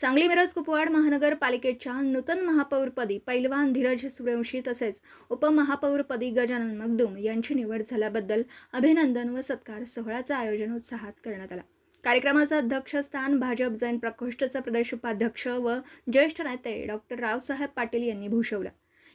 सांगली मिरज कुपवाड महानगरपालिकेच्या नूतन महापौरपदी पैलवान धीरज सूर्यवंशी तसेच उपमहापौरपदी गजानन मगदूम यांची निवड झाल्याबद्दल अभिनंदन व सत्कार सोहळ्याचं आयोजन उत्साहात करण्यात आलं. कार्यक्रमाचं अध्यक्षस्थान भाजप जैन प्रकोष्ठचे प्रदेश उपाध्यक्ष व ज्येष्ठ नेते डॉक्टर रावसाहेब पाटील यांनी भूषवलं.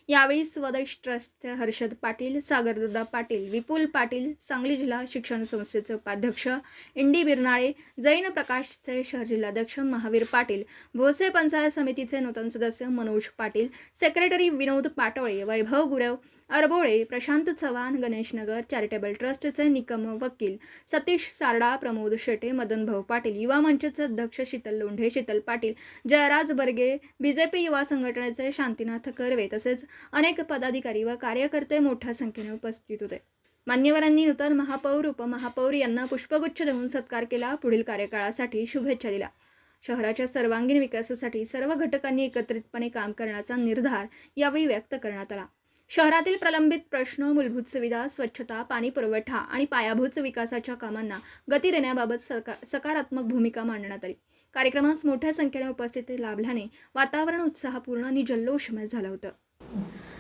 यावेळी स्वदेश ट्रस्टचे हर्षद पाटील सागरदादा पाटील विपुल पाटील सांगली जिल्हा शिक्षण संस्थेचे उपाध्यक्ष इंडी बिरनाळे जैन प्रकाशचे शहर जिल्हाध्यक्ष महावीर पाटील भोसे पंचायत समितीचे नूतन सदस्य मनोज पाटील सेक्रेटरी विनोद पाटोळे वैभव गुरव अरबोळे प्रशांत चव्हाण गणेश नगर चॅरिटेबल ट्रस्टचे निकम वकील सतीश सारडा प्रमोद शेटे मदन भाऊ पाटील युवा मंचचे अध्यक्ष शीतल लोंढे शीतल पाटील जयराज बर्गे बीजेपी युवा संघटनेचे शांतीनाथ कर्वे तसेच अनेक पदाधिकारी व कार्यकर्ते मोठ्या संख्येने उपस्थित होते. मान्यवरांनी नूतन महापौर उपमहापौर यांना पुष्पगुच्छ देऊन सत्कार केला. पुढील कार्यकाळासाठी शुभेच्छा दिल्या. शहराच्या सर्वांगीण विकासासाठी सर्व घटकांनी एकत्रितपणे काम करण्याचा निर्धार यावेळी व्यक्त करण्यात आला. शहरातील प्रलंबित प्रश्न मूलभूत सुविधा स्वच्छता पाणी पुरवठा आणि पायाभूत विकासाच्या कामांना गती देण्याबाबत सका सकारात्मक भूमिका मांडण्यात आली. कार्यक्रमास मोठ्या संख्येने उपस्थिती लाभल्याने वातावरण उत्साहपूर्ण आणि जल्लोषमय झालं होतं.